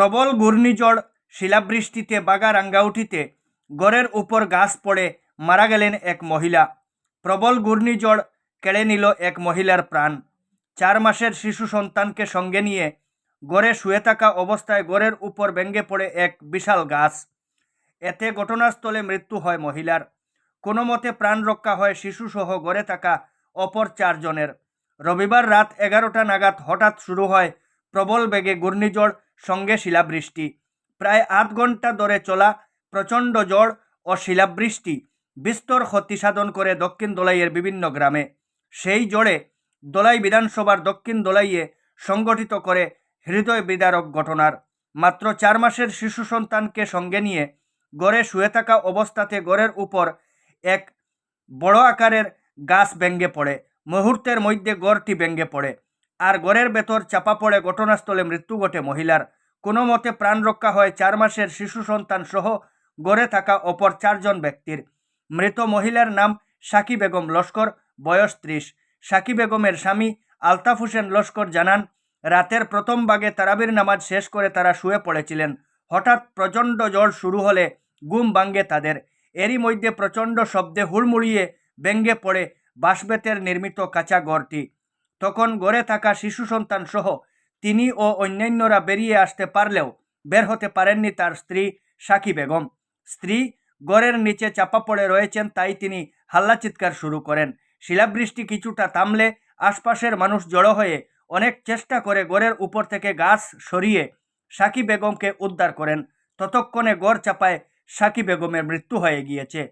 প্রবল ঘূর্ণিঝড় শিলাবৃষ্টিতে বাগা রাঙ্গাউটিতে গড়ের উপর গাছ পড়ে মারা গেলেন এক মহিলা। প্রবল ঘূর্ণিঝড় কেড়ে নিল এক মহিলার প্রাণ। চার মাসের শিশু সন্তানকে সঙ্গে নিয়ে গড়ে শুয়ে থাকা অবস্থায় গড়ের উপর ভেঙে পড়ে এক বিশাল গাছ। এতে ঘটনাস্থলে মৃত্যু হয় মহিলার। কোনো মতে প্রাণ রক্ষা হয় শিশুসহ গড়ে থাকা অপর চারজনের। রবিবার রাত এগারোটা নাগাদ হঠাৎ শুরু হয় প্রবল বেগে ঘূর্ণিঝড় সঙ্গে শিলাবৃষ্টি। প্রায় আধ ঘণ্টা ধরে চলা প্রচণ্ড ঝড় ও শিলাবৃষ্টি বিস্তর ক্ষতি সাধন করে দক্ষিণ দোলাইয়ের বিভিন্ন গ্রামে। সেই জোরে দোলাই বিধানসভার দক্ষিণ দোলাইয়ে সংগঠিত করে হৃদয় বিদারক ঘটনার। মাত্র চার মাসের শিশু সন্তানকে সঙ্গে নিয়ে গড়ে শুয়ে থাকা অবস্থাতে গড়ের উপর এক বড় আকারের গাছ ভেঙ্গে পড়ে। মুহূর্তের মধ্যে গড়টি ভেঙ্গে পড়ে। আর গড়ের ভেতর চাপা পড়ে ঘটনাস্থলে মৃত্যু ঘটে মহিলার। কোনো মতে প্রাণ রক্ষা হয় চার মাসের শিশু সন্তান সহ গড়ে থাকা অপর চারজন ব্যক্তির। মৃত মহিলার নাম সাকি বেগম লস্কর, বয়স ত্রিশ। সাকি বেগমের স্বামী আলতাফ হোসেন লস্কর জানান, রাতের প্রথম ভাগে তারাবির নামাজ শেষ করে তারা শুয়ে পড়েছিলেন। হঠাৎ প্রচণ্ড ঝড় শুরু হলে গুম ভাঙ্গে তাদের। এরই মধ্যে প্রচণ্ড শব্দে হুড়মুড়িয়ে ব্যঙ্গে পড়ে বাঁশবেতের নির্মিত কাঁচা ঘরটি। তখন গড়ে থাকা শিশু সন্তান সহ তিনি ও অন্যান্যরা বেরিয়ে আসতে পারলেও বের হতে পারেননি তার স্ত্রী সাকি বেগম। স্ত্রী গড়ের নিচে চাপা পড়ে রয়েছেন তাই তিনি হাল্লা চিৎকার শুরু করেন। শিলাবৃষ্টি কিছুটা থামলে আশপাশের মানুষ জড়ো হয়ে অনেক চেষ্টা করে গড়ের উপর থেকে গাছ সরিয়ে সাকি বেগমকে উদ্ধার করেন। ততক্ষণে গড় চাপায় সাকি বেগমের মৃত্যু হয়ে গিয়েছে।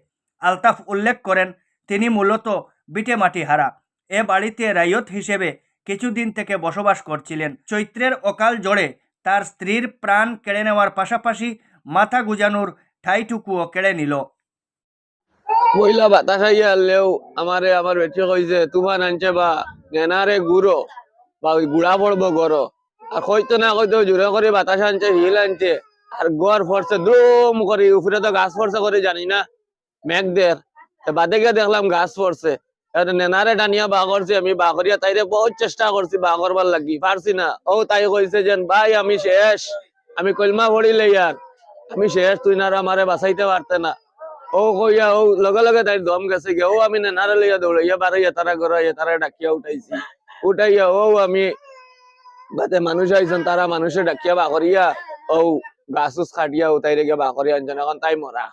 আলতাফ উল্লেখ করেন, তিনি মূলত বিটেমাটি হারা এ বাড়িতে রায়ত হিসেবে কিছুদিন থেকে বসবাস করছিলেন। চৈত্রের অকাল জোরে তার স্ত্রীর প্রাণ কেড়ে নেওয়ার পাশাপাশি মাথা গুজানোর ঠাইটুকুও কেড়ে নিল। পইলা বাতাস আইয়া আনলেও আমারে আমার বেটি কইছে তুফান আনছে বা, নেনারে গুড়ো বা ওই গুড়া পড়ব গড় আর কইতো না কইতো জোরে করে বাতাস আনছে, হিল আনছে। আর গড় ফরছে, দুম করে, উপরে তো গাছ ফরছে করে জানি না মেঘ দের তো বাদে গিয়ে দেখলাম গাছ ফরছে। নেনারে টানিয়া বা করছি আমি বা করিয়া তাইরে বহুত চেষ্টা করছি বা করবার লাগি, পারছি না। ও তাই কইছে যেন, ভাই, আমি শেষ। আমি কলমা পড়িলে ইয়ার। আমি শেষ, তুই না আমারে বাঁচাইতে পারতে না। ও কইয়া, ও লগে লগে তাই দম গেছে গিয়া, ও, আমি নেনারে লইয়া দৌড়াইয়া বাড়াইয়া তারা গড়াইয়া তারা ডাকিয়া উঠাইছি। উঠাইয়া, ও, আমি বাতে মানুষ আইছেন, তারা মানুষে ডাকিয়া বাকরিয়া ও, গাছ উছ কাটিয়া উঠাই গিয়া বাকরিয়া আনছেন, এখন তাই মরা।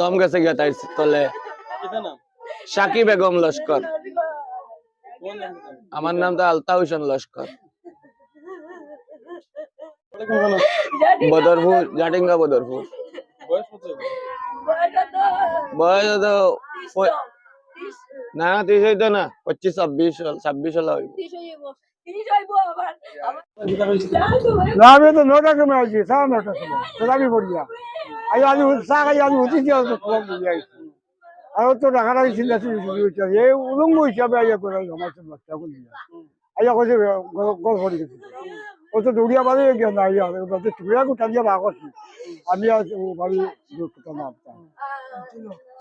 দম গেছে গিয়া তাই তলে। সাকিব বেগম লস্কর। আমার নাম তো আলতা হোসেন লস্কর। বদরপুর, জাটিঙ্গা বদরপুর। বয়স তো না, তিরিশ হইতো না, পঁচিশ, ছাব্বিশ ছাব্বিশ হলে হইব। আমি তো নটার সময় আছি সাড়ে নটার সময়। আজ উঠি আর তো চিন্তা চিন্তা এই উলঙ্গ হিসাবে আইয়া করে জমাইছে বাচ্চা কোন দিয়া আইয়া কইছে গল পড়ি গেছে ও তো দৌড়িয়া বাড়ি গিয়া না বাদে টুকরা গুটা দিয়া বাঘ করছি আমি আজ ও বাড়ি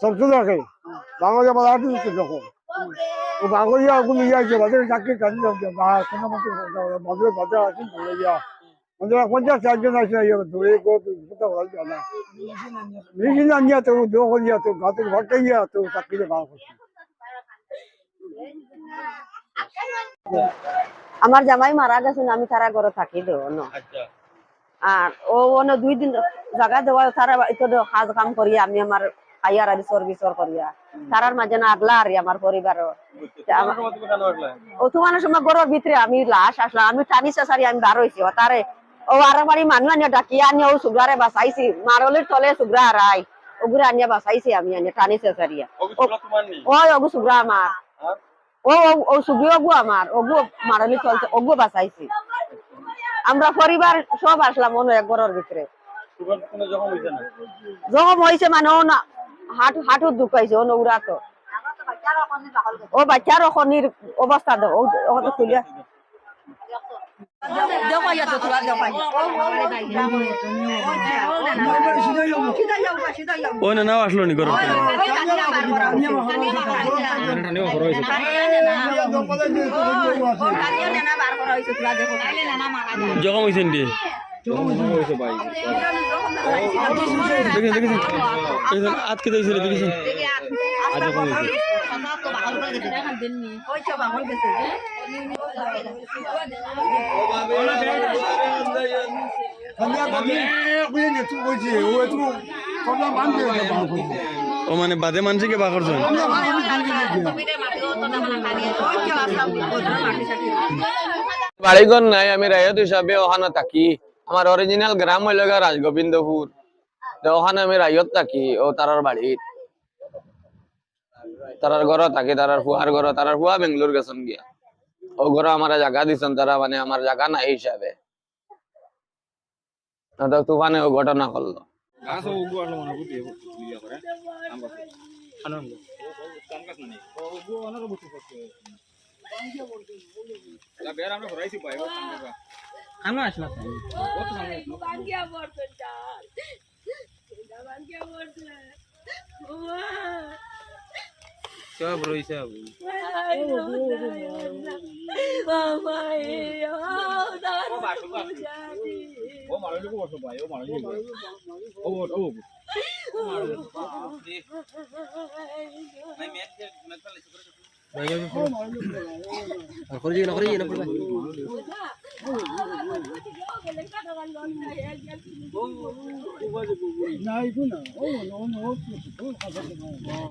সব তো দেখে বাংলা বাড়ি দিচ্ছে যখন ও বাগরিয়া ওগুলো ইয়ে আছে বাজারে চাকরি কাজ না কোনো মতো বাজারে বাজার আছে ধরে ইয়ে করছি আমার জামাই মারা গেছে আমি তারা ঘরে থাকি তো আর ও অন্য দুই দিন জায়গা দেওয়া তারা তো কাজ কাম করি আমি আমার খাইয়ার আর সর্বিসর করিয়া। তারার মাঝে না আগলা আর আমার পরিবার ও তোমার সময় গরুর ভিতরে আমি লাশ আসলাম আমি টানি চেঁচারি আমি বার হয়েছি তারে ও আরও বাড়ি মানুষ আনিয়া ডাকিয়া আনিয়া ও সুগ্রারে বাঁচাইছি মারলির তলে সুগ্রা হারাই ওগুলো আনিয়া বাঁচাইছি আমি আনিয়া টানি চেঁচারিয়া ওই ওগু সুগ্রা আমার ও ও- ও সুগি ওগু আমার ওগু মারলি চলছে ওগু বাঁচাইছি আমরা পরিবার সব আসলাম অন্য এক ঘরের ভিতরে জখম হয়েছে মানে ও না হাঁটু হাঁটু দুখাইছে ও নৌরা তো ও বাচ্চার ওখনির অবস্থা দো ও না নাও আসলো নি করো জখম হয়েছেন দিয়ে দেখেছেন দেখেছেন দেখেছেন দেখেছিল দেখেছেন ও মানে বাদে মানুষকে বা করছেন বাড়িঘর নাই আমি রায়ত হিসাবে ওখানে থাকি। আমার অরিজিনাল গ্রাম হইল গা রাজগোবিন্দপুর ওখানে আমি রায়ত থাকি ও তারার বাড়িত তারার ঘর থাকি তারার ফুয়ার ঘর তারার ফুয়া বেঙ্গলোর গেছেন গিয়া। ও ঘর আমার জায়গা দিছেন তারা মানে আমার জায়গা নাই হিসাবে। তো তুফানে ও ঘটনা করল আমরা সব রইছে খরচি না খরচি না পড়বে নাই না ও নো নো